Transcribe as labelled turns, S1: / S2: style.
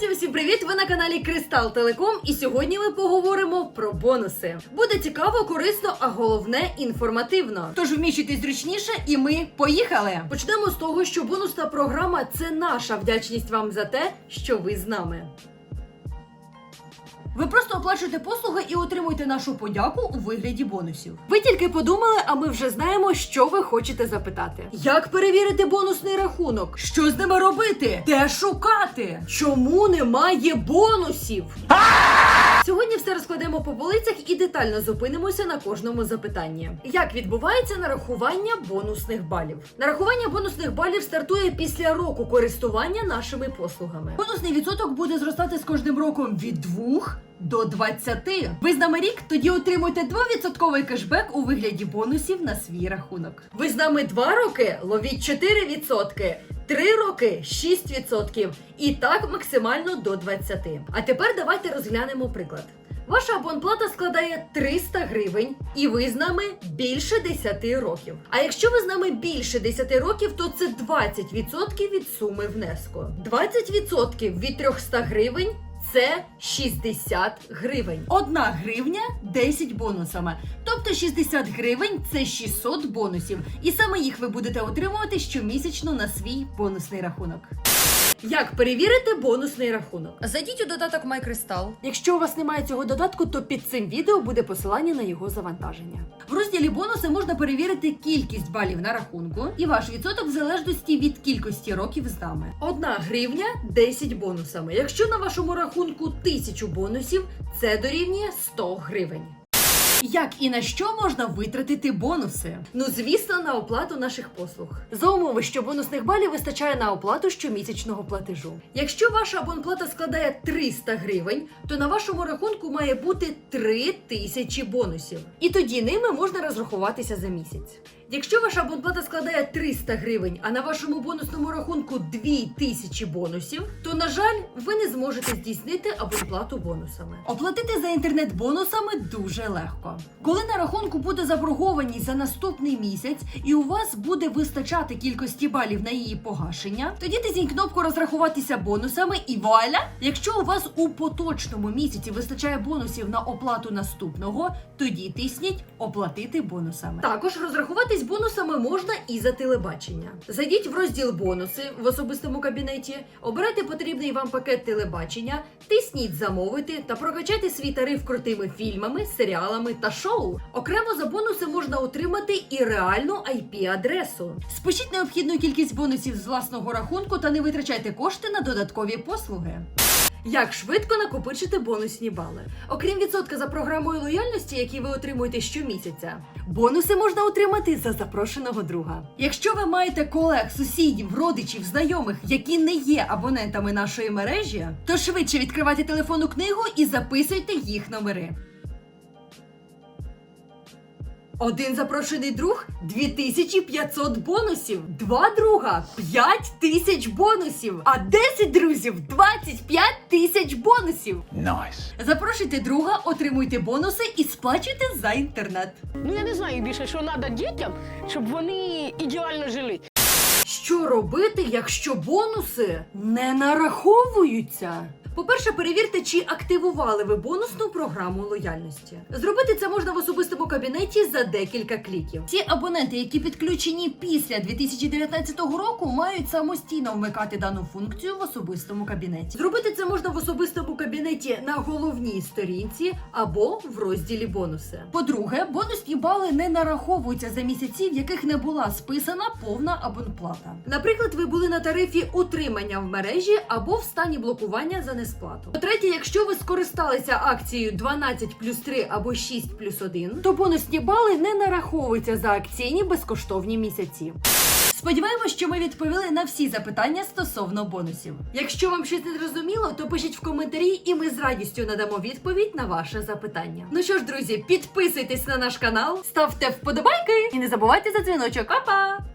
S1: Друзі, усім привіт! Ви на каналі Кристал Телеком, і сьогодні ми поговоримо про бонуси. Буде цікаво, корисно, а головне інформативно. Тож вміщуйтесь зручніше, і ми поїхали. Почнемо з того, що бонусна програма це наша вдячність вам за те, що ви з нами. Ви просто оплачуєте послуги і отримуєте нашу подяку у вигляді бонусів. Ви тільки подумали, а ми вже знаємо, що ви хочете запитати. Як перевірити бонусний рахунок? Що з ними робити? Де шукати? Чому немає бонусів? Сьогодні все розкладемо по полицях і детально зупинимося на кожному запитанні. Як відбувається нарахування бонусних балів? Нарахування бонусних балів стартує після року користування нашими послугами. Бонусний відсоток буде зростати з кожним роком від 2 до 20. Ви з нами рік, тоді отримуєте 2% кешбек у вигляді бонусів на свій рахунок. Ви з нами 2 роки, ловіть 4%. Три роки 6% і так максимально до 20. А тепер давайте розглянемо приклад. Ваша абонплата складає 300 гривень, і ви з нами більше 10 років. А якщо ви з нами більше 10 років, то це 20% від суми внеску. 20% від 300 гривень це 60 гривень. Одна гривня 10 бонусами. Тобто 60 гривень це 600 бонусів. І саме їх ви будете отримувати щомісячно на свій бонусний рахунок. Як перевірити бонусний рахунок? Зайдіть у додаток MyCrystal. Якщо у вас немає цього додатку, то під цим відео буде посилання на його завантаження. В розділі бонуси можна перевірити кількість балів на рахунку і ваш відсоток в залежності від кількості років з нами. Одна гривня 10 бонусами. Якщо на вашому рахунку 1000 бонусів, це дорівнює 100 гривень. Як і на що можна витратити бонуси? Ну звісно, на оплату наших послуг. За умови, що бонусних балів вистачає на оплату щомісячного платежу. Якщо ваша абонплата складає 300 гривень, то на вашому рахунку має бути 3000 бонусів. І тоді ними можна розрахуватися за місяць. Якщо ваша абонплата складає 300 гривень, а на вашому бонусному рахунку 2000 бонусів, то на жаль, ви не зможете здійснити абонплату бонусами. Оплатити за інтернет бонусами дуже легко. Коли на рахунку буде заборгованість за наступний місяць, і у вас буде вистачати кількості балів на її погашення, тоді тисніть кнопку розрахуватися бонусами і вуаля! Якщо у вас у поточному місяці вистачає бонусів на оплату наступного, тоді тисніть оплатити бонусами. Також розрахуватись бонусами можна і за телебачення. Зайдіть в розділ бонуси в особистому кабінеті, обирайте потрібний вам пакет телебачення, тисніть замовити та прокачайте свій тариф крутими фільмами, серіалами та шоу. Окремо за бонуси можна отримати і реальну IP-адресу. Спишіть необхідну кількість бонусів з власного рахунку та не витрачайте кошти на додаткові послуги. Як швидко накопичити бонусні бали? Окрім відсотка за програмою лояльності, які ви отримуєте щомісяця, бонуси можна отримати за запрошеного друга. Якщо ви маєте колег, сусідів, родичів, знайомих, які не є абонентами нашої мережі, то швидше відкривайте телефонну книгу і записуйте їх номери. Один запрошений друг 2500 бонусів. Два друга 5000 бонусів. А 10 друзів 25 тисяч бонусів.
S2: Nice.
S1: Запрошуйте друга, отримуйте бонуси і сплачуйте за інтернет.
S3: Ну я не знаю більше, що треба дітям, щоб вони ідеально жили.
S1: Що робити, якщо бонуси не нараховуються? По-перше, перевірте, чи активували ви бонусну програму лояльності. Зробити це можна в особистому кабінеті за декілька кліків. Ті абоненти, які підключені після 2019 року, мають самостійно вмикати дану функцію в особистому кабінеті. Зробити це можна в особистому кабінеті на головній сторінці або в розділі бонуси. По-друге, бонусні бали не нараховуються за місяці, в яких не була списана повна абонплата. Наприклад, ви були на тарифі утримання в мережі або в стані блокування за несплату. По-третє, якщо ви скористалися акцією 12 плюс 3 або 6 плюс 1, то бонусні бали не нараховуються за акційні безкоштовні місяці. Сподіваємось, що ми відповіли на всі запитання стосовно бонусів. Якщо вам щось не зрозуміло, то пишіть в коментарі, і ми з радістю надамо відповідь на ваше запитання. Ну що ж, друзі, підписуйтесь на наш канал, ставте вподобайки і не забувайте за дзвіночок. Па-па!